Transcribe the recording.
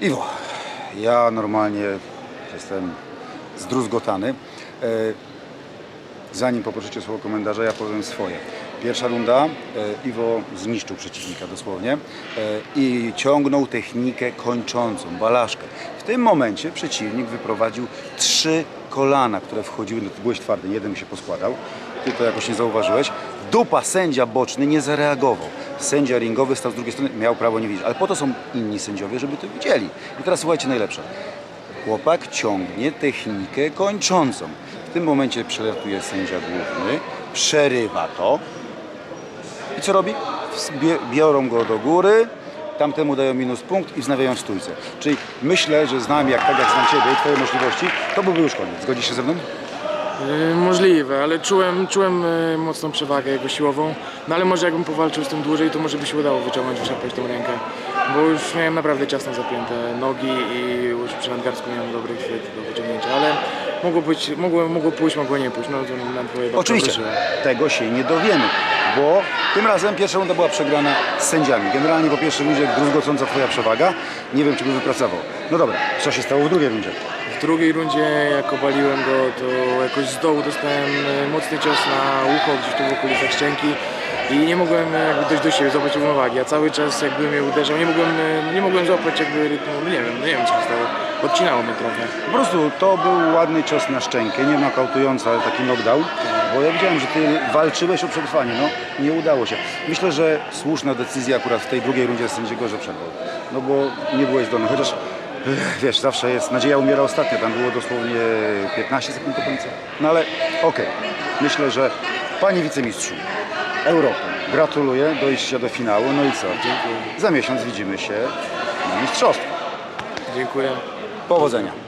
Iwo, ja normalnie jestem zdruzgotany. E, Zanim poprosicie słowo komentarza, ja powiem swoje. Pierwsza runda, e, Iwo zniszczył przeciwnika dosłownie e, i ciągnął technikę kończącą, balaszkę. W tym momencie przeciwnik wyprowadził trzy kolana, które wchodziły, no ty byłeś twardy, jeden mi się poskładał, ty to jakoś nie zauważyłeś. Dupa sędzia boczny nie zareagował. Sędzia ringowy stał z drugiej strony, miał prawo nie widzieć, ale po to są inni sędziowie, żeby to widzieli. I teraz słuchajcie najlepsze. Chłopak ciągnie technikę kończącą. W tym momencie przelatuje sędzia główny, przerywa to. I co robi? Biorą go do góry, tamtemu dają minus punkt i wznawiają stójce. Czyli myślę, że znam jak tak jak znam Ciebie i Twoje możliwości, to byłby już koniec. Zgodzisz się ze mną? Yy, Możliwe, ale czułem, czułem yy, mocną przewagę jego siłową. No ale może jakbym powalczył z tym dłużej, to może by się udało wyciągnąć, wyszarpać tą rękę. Bo już miałem naprawdę ciasno zapięte nogi i już przy nadgarstku miałem dobry chwyt do wyciągnięcia, ale mogło być, mogło, mogło pójść, mogło nie pójść. No to Oczywiście, tego się nie dowiemy, bo tym razem pierwsza runda była przegrana z sędziami. Generalnie po pierwszej rundzie druzgocąca Twoja przewaga. Nie wiem, czy by wypracował. No dobra, co się stało w drugiej rundzie? W drugiej rundzie, jak obaliłem go, to jakoś z dołu dostałem e, mocny cios na ucho, gdzieś tu w okolicach szczęki i nie mogłem e, jakby dojść do siebie, złapać równowagi, a cały czas jakby mnie uderzał, nie mogłem, e, nie mogłem złapać jakby rytmu, no nie wiem, no nie wiem co się stało, odcinało mnie trochę. Po prostu to był ładny cios na szczękę, nie nokautujący, ale taki knockdown, bo ja widziałem, że ty walczyłeś o przetrwanie, no. Nie udało się. Myślę, że słuszna decyzja akurat w tej drugiej rundzie sędziego, że przerwał, no bo nie byłeś zdolny, chociaż wiesz, zawsze jest, nadzieja umiera ostatnia, tam było dosłownie 15 sekund do końca, no ale okej, myślę, że panie wicemistrzu Europy, gratuluję dojścia do finału, no i co? Dziękuję. Za miesiąc widzimy się na mistrzostwach. Dziękuję. Powodzenia.